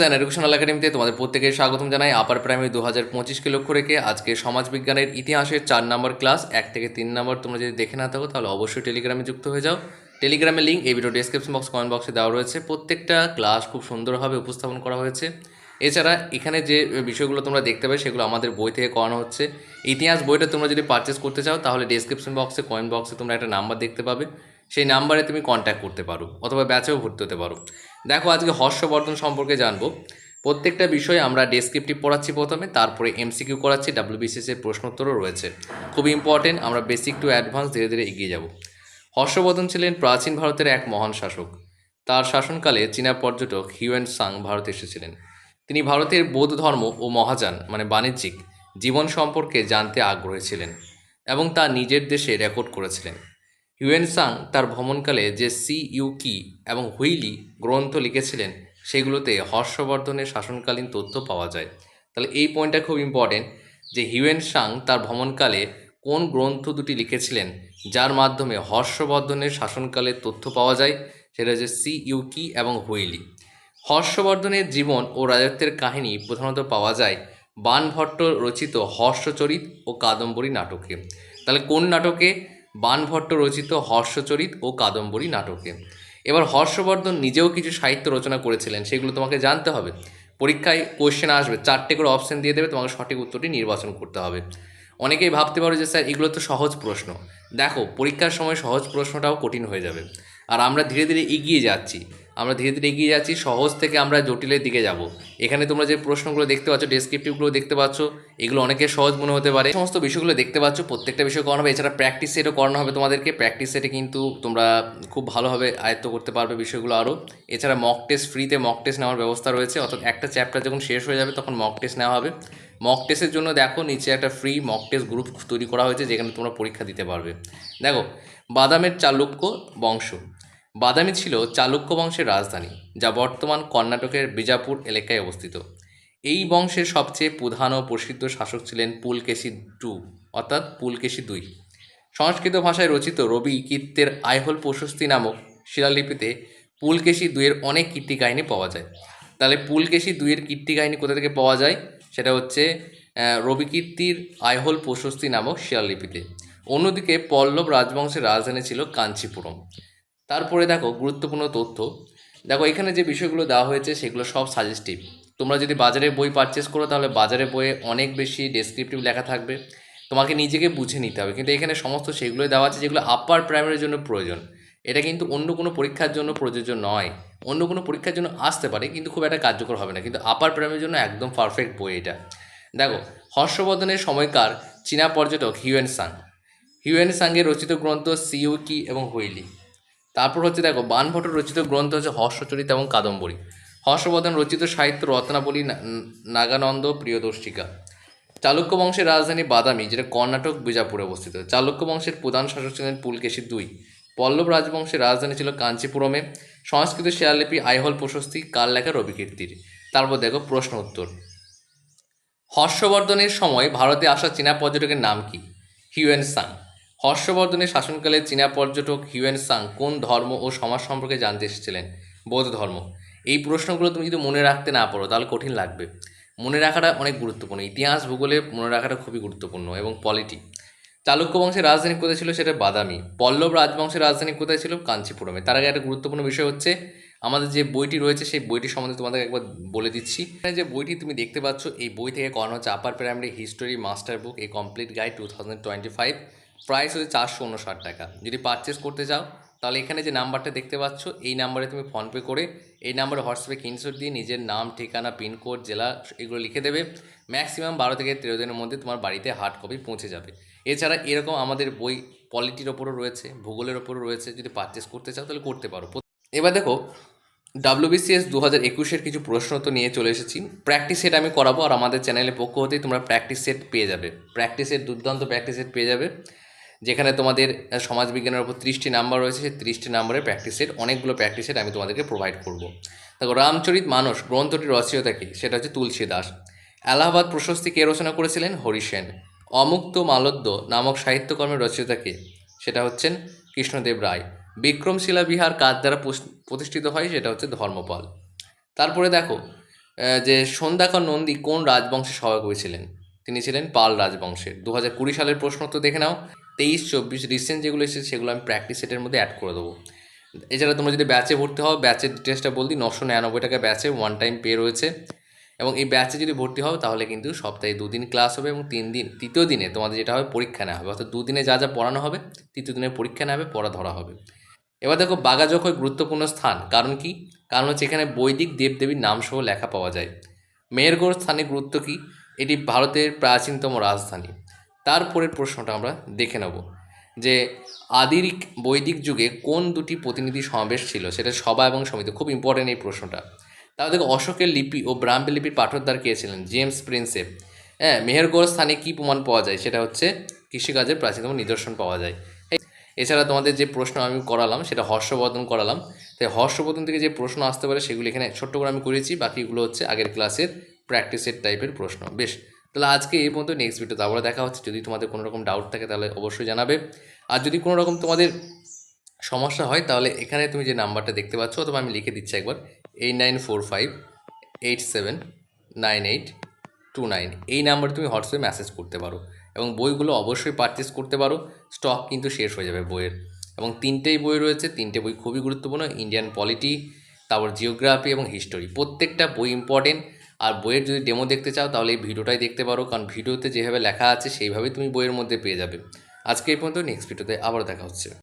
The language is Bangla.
অ্যান্ড এডুকেশনাল একাডেমিতে তোমাদের প্রত্যেকে স্বাগতম জানাই। আপার প্রাইমারি দু হাজার পঁচিশকে লক্ষ্য রেখে আজকে সমাজবিজ্ঞানের ইতিহাসের চার নম্বর ক্লাস এক থেকে তিন নম্বর তোমরা যদি দেখে না থাকো, তাহলে অবশ্যই টেলিগ্রামে যুক্ত হয়ে যাও। টেলিগ্রামের লিঙ্ক এই ভিডিও ডেসক্রিপশন বক্স কমেন্ট বক্সে দেওয়া রয়েছে। প্রত্যেকটা ক্লাস খুব সুন্দরভাবে উপস্থাপন করা হয়েছে। এছাড়া এখানে যে বিষয়গুলো তোমরা দেখতে পাবে, সেগুলো আমাদের বই থেকে করানো হচ্ছে। ইতিহাস বইটা তোমরা যদি পারচেস করতে চাও, তাহলে ডেসক্রিপশন বক্সে কমেন্ট বক্সে তোমরা একটা নাম্বার দেখতে পাবে। সেই নাম্বারে তুমি কন্ট্যাক্ট করতে পারো অথবা ব্যাচেও ভর্তি হতে পারো। দেখো, আজকে হর্ষবর্ধন সম্পর্কে জানব। প্রত্যেকটা বিষয়ে আমরা ডেসক্রিপটিভ পড়াচ্ছি প্রথমে, তারপরে এমসিকিউ করাচ্ছি ডাব্লিউবিসিএস এর প্রশ্নোত্তরও রয়েছে। খুব ইম্পর্টেন্ট আমরা বেসিক টু অ্যাডভান্স ধীরে ধীরে এগিয়ে যাব। হর্ষবর্ধন ছিলেন প্রাচীন ভারতের এক মহান শাসক। তার শাসনকালে চীনা পর্যটক হিউয়েন সাং ভারতে এসেছিলেন। তিনি ভারতের বৌদ্ধ ধর্ম ও মহাযান মানে বাণিজ্যিক জীবন সম্পর্কে জানতে আগ্রহী ছিলেন এবং তা নিজের দেশে রেকর্ড করেছিলেন। হিউয়েন সাং তার ভ্রমণকালে যে সি ইউকি এবং হুইলি গ্রন্থ লিখেছিলেন, সেগুলোতে হর্ষবর্ধনের শাসনকালীন তথ্য পাওয়া যায়। তাহলে এই পয়েন্টটা খুব ইম্পর্টেন্ট যে হিউয়েন সাং তার ভ্রমণকালে কোন গ্রন্থ দুটি লিখেছিলেন, যার মাধ্যমে হর্ষবর্ধনের শাসনকালের তথ্য পাওয়া যায়, সেটা হচ্ছে সি ইউকি এবং হুইলি হর্ষবর্ধনের জীবন ও রাজত্বের কাহিনী প্রধানত পাওয়া যায় বানভট্ট রচিত হর্ষচরিত ও কাদম্বরী নাটকে। তাহলে কোন নাটকে বানভট্ট রচিত হর্ষচরিত ও কাদম্বরী নাটকে। এবার হর্ষবর্ধন নিজেও কিছু সাহিত্য রচনা করেছিলেন, সেগুলো তোমাকে জানতে হবে। পরীক্ষায় কোশ্চেন আসবে, চারটে করে অপশন দিয়ে দেবে, তোমাকে সঠিক উত্তরটি নির্বাচন করতে হবে। অনেকেই ভাবতে পারো যে, স্যার, এগুলো তো সহজ প্রশ্ন। দেখো, পরীক্ষার সময় সহজ প্রশ্নটাও কঠিন হয়ে যাবে। আর আমরা ধীরে ধীরে এগিয়ে যাচ্ছি। আমরা ধীরে ধীরে এগিয়ে যাচ্ছি, সহজ থেকে আমরা জটিলের দিকে যাব। এখানে তোমরা যে প্রশ্নগুলো দেখতে পাচ্ছ ডেসক্রিপটিভগুলো দেখতে পাচ্ছ, এগুলো অনেকের সহজ মনে হতে পারে। সমস্ত বিষয়গুলো দেখতে পাচ্ছ, প্রত্যেকটা বিষয় করানো হবে, এছাড়া প্র্যাকটিস সেটও করানো হবে তোমাদেরকে। প্র্যাকটিস সেটে কিন্তু তোমরা খুব ভালোভাবে আয়ত্ত করতে পারবে বিষয়গুলো আরও। এছাড়া মক টেস্ট ফ্রিতে মক টেস্ট নেওয়ার ব্যবস্থা রয়েছে, অর্থাৎ একটা চ্যাপ্টার যখন শেষ হয়ে যাবে, তখন মক টেস্ট নেওয়া হবে। মক টেস্টের জন্য দেখো, নিচে একটা ফ্রি মক টেস্ট গ্রুপ তৈরি করা হয়েছে, যেখানে তোমরা পরীক্ষা দিতে পারবে। দেখো, বাদামের চালুক্য বংশ। বাদামি ছিল চালুক্য বংশের রাজধানী যা বর্তমান কর্ণাটকের বিজাপুর এলাকায় অবস্থিত। এই বংশের সবচেয়ে প্রধান ও প্রসিদ্ধ শাসক ছিলেন পুলকেশী টু অর্থাৎ পুলকেশী দুই। সংস্কৃত ভাষায় রচিত রবি কীর্তের আইহোল প্রশস্তি নামক শিলালিপিতে পুলকেশী দুইয়ের অনেক কীর্তি কাহিনী পাওয়া যায়। তাহলে পুলকেশী দুইয়ের কীর্তি কাহিনী কোথা থেকে পাওয়া যায়? সেটা হচ্ছে আহ, রবি কীর্তির আইহোল প্রশস্তি নামক শিলালিপিতে। অন্যদিকে পল্লব রাজবংশের রাজধানী ছিল কাঞ্চিপুরম। তারপরে দেখো গুরুত্বপূর্ণ তথ্য। দেখো এখানে যে বিষয়গুলো দেওয়া হয়েছে সেগুলো সব সাজেস্টিভ তোমরা যদি বাজারে বই পারচেস করো তাহলে বাজারে বইয়ে অনেক বেশি ডেসক্রিপটিভ লেখা থাকবে। তোমাকে নিজেকে বুঝে নিতে হবে। কিন্তু এখানে সমস্ত সেগুলোই দেওয়া আছে যেগুলো আপার প্রাইমারির জন্য প্রয়োজন। এটা কিন্তু অন্য কোনো পরীক্ষার জন্য প্রযোজ্য নয়। অন্য কোনো পরীক্ষার জন্য আসতে পারে, কিন্তু খুব একটা কার্যকর হবে না। কিন্তু আপার প্রাইমারির জন্য একদম পারফেক্ট বই এটা। দেখো, হর্ষবর্ধনের সময়কার চীনা পর্যটক হিউয়েন সাং। হিউয়েন সাংয়ের রচিত গ্রন্থ সিউকি এবং হুইলি। তারপর হচ্ছে দেখো, বানভট্ট রচিত গ্রন্থ হচ্ছে হর্ষচরিত এবং কাদম্বরী। হর্ষবর্ধন রচিত সাহিত্য রত্নাবলী নাগানন্দ প্রিয়দর্শিকা। চালুক্য বংশের রাজধানী বাদামি, যেটা কর্ণাটক, বিজাপুরে অবস্থিত। চালুক্য বংশের প্রধান শাসক ছিলেন পুলকেশী দুই। পল্লব রাজবংশের রাজধানী ছিল কাঞ্চিপুরমে। সংস্কৃত শিলালিপি আইহল প্রশস্তি কাল লেখা রবিকীর্তির। তারপর দেখো, প্রশ্ন উত্তর। হর্ষবর্ধনের সময় ভারতে আসা চীনা পর্যটকের নাম কি? হিউয়েন সাং হর্ষবর্ধনের শাসনকালে চীনা পর্যটক হিউয়েন সাং কোন ধর্ম ও সমাজ সম্পর্কে জানতে এসেছিলেন? বৌদ্ধ ধর্ম। এই প্রশ্নগুলো তুমি যদি মনে রাখতে না পারো, তাহলে কঠিন লাগবে। মনে রাখাটা অনেক গুরুত্বপূর্ণ। ইতিহাস, ভূগোলে মনে রাখাটা খুবই গুরুত্বপূর্ণ এবং পলিটি চালুক্য বংশের রাজধানী কোথায় ছিল সেটা বাদামি। পল্লব রাজবংশের রাজধানী কোথায় ছিল? কাঞ্চিপুরমে। তার আগে একটা গুরুত্বপূর্ণ বিষয় হচ্ছে, আমাদের যে বইটি রয়েছে, সেই বইটি সম্বন্ধে তোমাদের একবার বলে দিচ্ছি। এখানে যে বইটি তুমি দেখতে পাচ্ছ, এই বই থেকে করানো হচ্ছে upper primary history master book এই complete guide two thousand twenty five. Price হচ্ছে চারশো উনষাট টাকা। যদি পারচেস করতে চাও, তাহলে এখানে যে নাম্বারটা দেখতে পাচ্ছ, এই নাম্বারে তুমি ফোনপে করে এই নাম্বারে হোয়াটসঅ্যাপে স্ক্রিনশট দিয়ে নিজের নাম, ঠিকানা পিনকোড জেলা এগুলো লিখে দেবে। ম্যাক্সিমাম বারো থেকে তেরো দিনের মধ্যে তোমার বাড়িতে হার্ড কপি পৌঁছে যাবে। এছাড়া এরকম আমাদের বই পলিটির ওপরও রয়েছে, ভূগোলের ওপরও রয়েছে, যদি পারচেস করতে চাও, তাহলে করতে পারো। এবার দেখো ডাব্লিউবিসিএস দু হাজার একুশের কিছু প্রশ্ন তো নিয়ে চলে এসেছি। প্র্যাকটিস সেট আমি করাবো, আর আমাদের চ্যানেলের পক্ষ হতেই তোমরা প্র্যাকটিস সেট পেয়ে যাবে। প্র্যাকটিস সেট দুর্দান্ত প্র্যাকটিস সেট পেয়ে যাবে। যেখানে তোমাদের আহ, সমাজবিজ্ঞানের উপর ত্রিশটি নাম্বার রয়েছে সেই ত্রিশটি নাম্বারের প্র্যাকটিস সেট অনেকগুলো প্র্যাকটিস সেট আমি তোমাদেরকে প্রোভাইড করব। দেখো রামচরিত মানস গ্রন্থটির রচয়িতা কি? সেটা হচ্ছে তুলসী দাস। এলাহাবাদ প্রশস্তি কে রচনা করেছিলেন? হরি সেন। অমুক্ত মালদ্য নামক সাহিত্যকর্মের রচয়িতা কে? সেটা হচ্ছেন কৃষ্ণদেব রায়। বিক্রমশিলা বিহার কার দ্বারা প্রতিষ্ঠিত হয়? সেটা হচ্ছে ধর্মপাল। তারপরে দেখো যে সন্ধ্যাকর নন্দী কোন রাজবংশের সভাকবি ছিলেন তিনি ছিলেন পাল রাজবংশের দু হাজার কুড়ি সালের প্রশ্ন তো দেখে নাও। তেইশ, চব্বিশ রিসেন্ট যেগুলো এসেছে, সেগুলো আমি প্র্যাকটিস সেটের মধ্যে অ্যাড করে দেবো। এছাড়া তোমরা যদি ব্যাচে ভর্তি হও ব্যাচের ডিটেলসটা বলতি নশো নিরানব্বই টাকা ব্যাচে ওয়ান টাইম পে রয়েছে। এবং এই ব্যাচে যদি ভর্তি হও, তাহলে কিন্তু সপ্তাহে দুদিন ক্লাস হবে এবং তিন দিন, তৃতীয় দিনে তোমাদের যেটা হবে পরীক্ষা নেওয়া হবে। অর্থাৎ দুদিনে যা যা পড়ানো হবে, তৃতীয় দিনে পরীক্ষা নেওয়া হবে, পড়া ধরা হবে। এবার দেখো বাগাজখয় গুরুত্বপূর্ণ স্থান। কারণ কি? কারণ হচ্ছে এখানে বৈদিক দেবদেবীর নামসহ লেখা পাওয়া যায়। মেহেরগড় স্থানের গুরুত্ব কী? এটি ভারতের প্রাচীনতম রাজধানী। তারপরের প্রশ্নটা আমরা দেখে নেব যে আদিরিক বৈদিক যুগে কোন দুটি প্রতিনিধি সমাবেশ ছিল? সেটা সভা এবং সমিতি। খুব ইম্পর্টেন্ট এই প্রশ্নটা। তাহলে দেখো, অশোকের লিপি ও ব্রাহ্মী লিপির পাঠোদ্ধার কে ছিলেন? জেমস প্রিন্সেপ হ্যাঁ মেহেরগড় স্থানে কী প্রমাণ পাওয়া যায়? সেটা হচ্ছে কৃষিকাজের প্রাচীনতম নিদর্শন পাওয়া যায়। এছাড়া তোমাদের যে প্রশ্ন আমি করালাম, সেটা হর্ষবর্ধন করালাম। তাই হর্ষবর্ধন থেকে যে প্রশ্ন আসতে পারে, সেগুলো এখানে ছোট্ট করে আমি করেছি, বাকিগুলো হচ্ছে আগের ক্লাসের প্র্যাকটিসের টাইপের প্রশ্ন। বেশ তাহলে আজকে এই পর্যন্ত নেক্সট ভিডিওতে আবার দেখা হচ্ছে। যদি তোমাদের কোনো রকম ডাউট থাকে, তাহলে অবশ্যই জানাবে। আর যদি কোনো রকম তোমাদের সমস্যা হয়, তাহলে এখানে তুমি যে নাম্বারটা দেখতে পাচ্ছ, অথবা আমি লিখে দিচ্ছি একবার eight nine four five eight seven nine eight two nine এই নাম্বারে তুমি হোয়াটসঅ্যাপে মেসেজ করতে পারো এবং বইগুলো অবশ্যই পারচেস করতে পারো। স্টক কিন্তু শেষ হয়ে যাবে বইয়ের। এবং তিনটেই বই রয়েছে। তিনটে বই খুবই গুরুত্বপূর্ণ ইন্ডিয়ান পলিটি তারপর জিওগ্রাফি এবং হিস্টোরি প্রত্যেকটা বই ইম্পর্টেন্ট আর বইয়ের যদি ডেমো দেখতে চাও, তাহলে এই ভিডিওটাই দেখতে পারো। কারণ ভিডিওতে যেভাবে লেখা আছে, সেইভাবেই তুমি বইয়ের মধ্যে পেয়ে যাবে। আজকে এই পর্যন্ত নেক্সট ভিডিওতে আবার দেখা হচ্ছে।